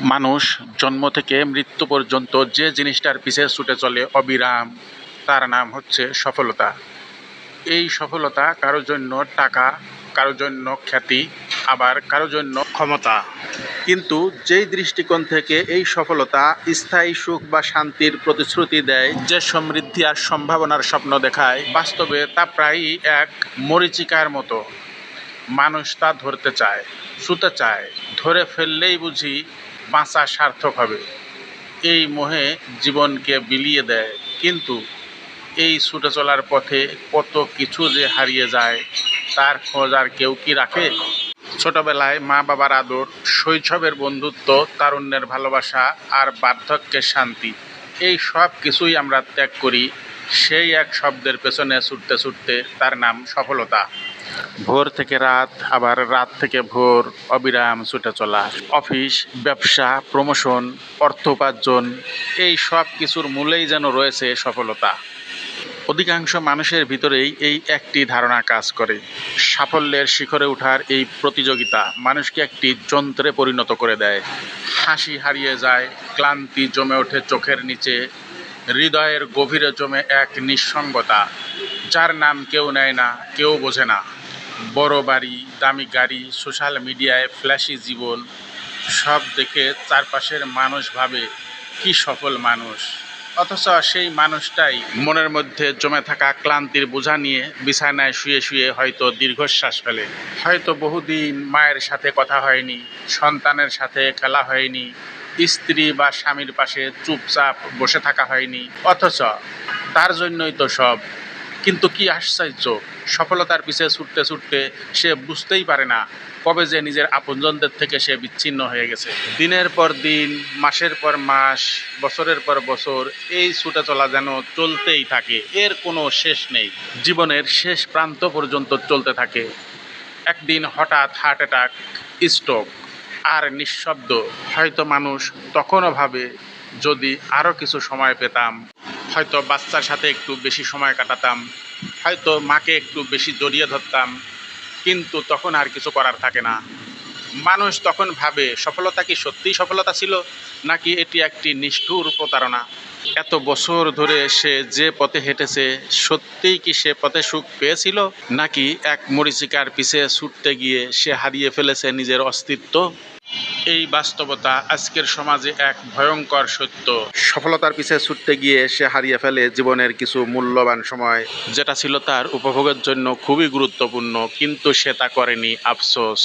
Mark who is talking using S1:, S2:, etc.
S1: মানুষ জন্ম থেকে মৃত্যু পর্যন্ত যে জিনিসটার পিছে ছুটে চলে অবিরাম, তার নাম হচ্ছে সফলতা। এই সফলতা কারোর জন্য টাকা, কারোর জন্য খ্যাতি, আবার কারোর জন্য ক্ষমতা। কিন্তু যেই দৃষ্টিকোণ থেকে এই সফলতা স্থায়ী সুখ বা শান্তির প্রতিশ্রুতি দেয়, যে সমৃদ্ধি আর সম্ভাবনার স্বপ্ন দেখায়, বাস্তবে তা প্রায়ই এক মরিচিকার মতো। মানুষ তা ধরতে চায়, ছুতে চায়, ধরে ফেললেই বুঝি বাঁচা সার্থক হবে। এই মোহে জীবনকে বিলিয়ে দেয়। কিন্তু এই ছুটে চলার পথে কত কিছু যে হারিয়ে যায়, তার খোঁজ আর কেউ কি রাখে? ছোটবেলায় মা বাবার আদর, শৈশবের বন্ধুত্ব, তারুণ্যের ভালোবাসা আর বার্ধক্যের শান্তি, এই সব কিছুই আমরা ত্যাগ করি। সেই এক শব্দের পেছনে ছুটতে ছুটতে তার নাম সফলতা। ভোর থেকে রাত, আবার রাত থেকে ভোর অবিরাম ছুটে চলা। অফিস, ব্যবসা, প্রমোশন, অর্থ উপার্জন, এই সব কিছুর মূলেই যেন রয়েছে সফলতা। অধিকাংশ মানুষের ভিতরেই এই একটি ধারণা কাজ করে। সাফল্যের শিখরে ওঠার এই প্রতিযোগিতা মানুষকে একটি যন্ত্রে পরিণত করে দেয়। হাসি হারিয়ে যায়, ক্লান্তি জমে ওঠে চোখের নিচে, হৃদয়ের গভীরে জমে এক নিঃসঙ্গতা, যার নাম কেউ নেয় না, কেউ বোঝে না। বড় বাড়ি, দামি গাড়ি, সোশ্যাল মিডিয়ায় ফ্ল্যাশি জীবন, সব দেখে চারপাশের মানুষ ভাবে, কি সফল মানুষ। অথচ সেই মানুষটাই মনের মধ্যে জমে থাকা ক্লান্তির বোঝা নিয়ে বিছানায় শুয়ে শুয়ে হয়তো দীর্ঘশ্বাস ফেলে। হয়তো বহুদিন মায়ের সাথে কথা হয়নি, সন্তানের সাথে খেলা হয়নি, স্ত্রী বা স্বামীর পাশে চুপচাপ বসে থাকা হয়নি, অথচ তার জন্যই তো সব। কিন্তু কি আশ্চর্য! সফলতার পিছে ছুটতে ছুটতে সে বুঝতেই পারে না কবে যে নিজের আপনজনদের থেকে সে বিচ্ছিন্ন হয়ে গেছে। দিনের পর দিন, মাসের পর মাস, বছরের পর বছর এই ছুটে চলা যেন চলতেই থাকে, এর কোনো শেষ নেই। জীবনের শেষ প্রান্ত পর্যন্ত চলতে থাকে। একদিন হঠাৎ হার্ট অ্যাটাক স্ট্রোক আর নিঃশব্দ। হয়তো মানুষ তখনও ভাবে, যদি আরও কিছু সময় পেতাম, হয়তো বাচ্চার সাথে একটু বেশি সময় কাটাতাম হয়তো মাকে একটু বেশি জড়িয়ে ধরতাম, কিন্তু তখন আর কিছু করার থাকে না। মানুষ তখন ভাবে, সফলতা কি সত্যিই সফলতা ছিল, নাকি এটি একটি নিষ্ঠুর প্রতারণা? এত বছর ধরে সে যে পথে হেঁটেছে, সত্যিই কি সে পথে সুখ পেয়েছিল, নাকি এক মরিচিকার পিছে ছুটতে গিয়ে সে হারিয়ে ফেলেছে নিজের অস্তিত্ব? এই বাস্তবতা আজকের সমাজে এক ভয়ঙ্কর সত্য। সফলতার পিছে ছুটতে গিয়ে সে হারিয়ে ফেলে জীবনের কিছু মূল্যবান সময়। যেটা ছিল তার উপভোগের জন্য খুবই গুরুত্বপূর্ণ কিন্তু সে তা করেনি আফসোস।